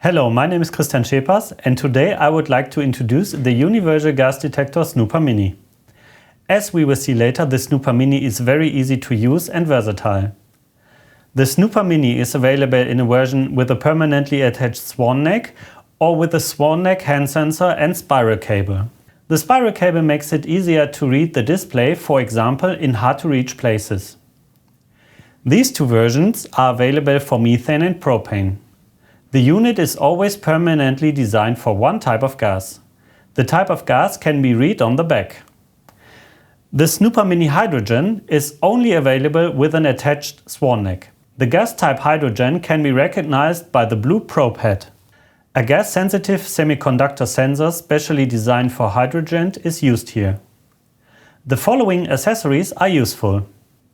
Hello, my name is Christian Schepers and today I would like to introduce the universal gas detector Snooper Mini. As we will see later, the Snooper Mini is very easy to use and versatile. The Snooper Mini is available in a version with a permanently attached swan neck or with a swan neck hand sensor and spiral cable. The spiral cable makes it easier to read the display, for example in hard to reach places. These two versions are available for methane and propane. The unit is always permanently designed for one type of gas. The type of gas can be read on the back. The Snooper Mini Hydrogen is only available with an attached swan neck. The gas type hydrogen can be recognized by the blue probe head. A gas-sensitive semiconductor sensor specially designed for hydrogen is used here. The following accessories are useful.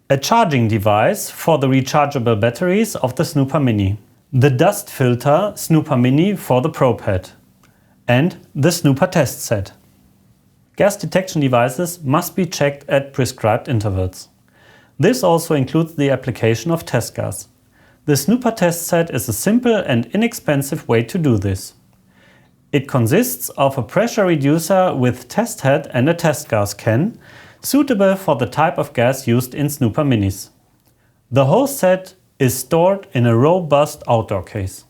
A charging device for the rechargeable batteries of the Snooper Mini the dust filter Snooper Mini for the probe head and the Snooper test set. Gas detection devices must be checked at prescribed intervals. This also includes the application of test gas. The Snooper test set is a simple and inexpensive way to do this. It consists of a pressure reducer with test head and a test gas can, suitable for the type of gas used in Snooper Minis. The whole set is stored in a robust outdoor case.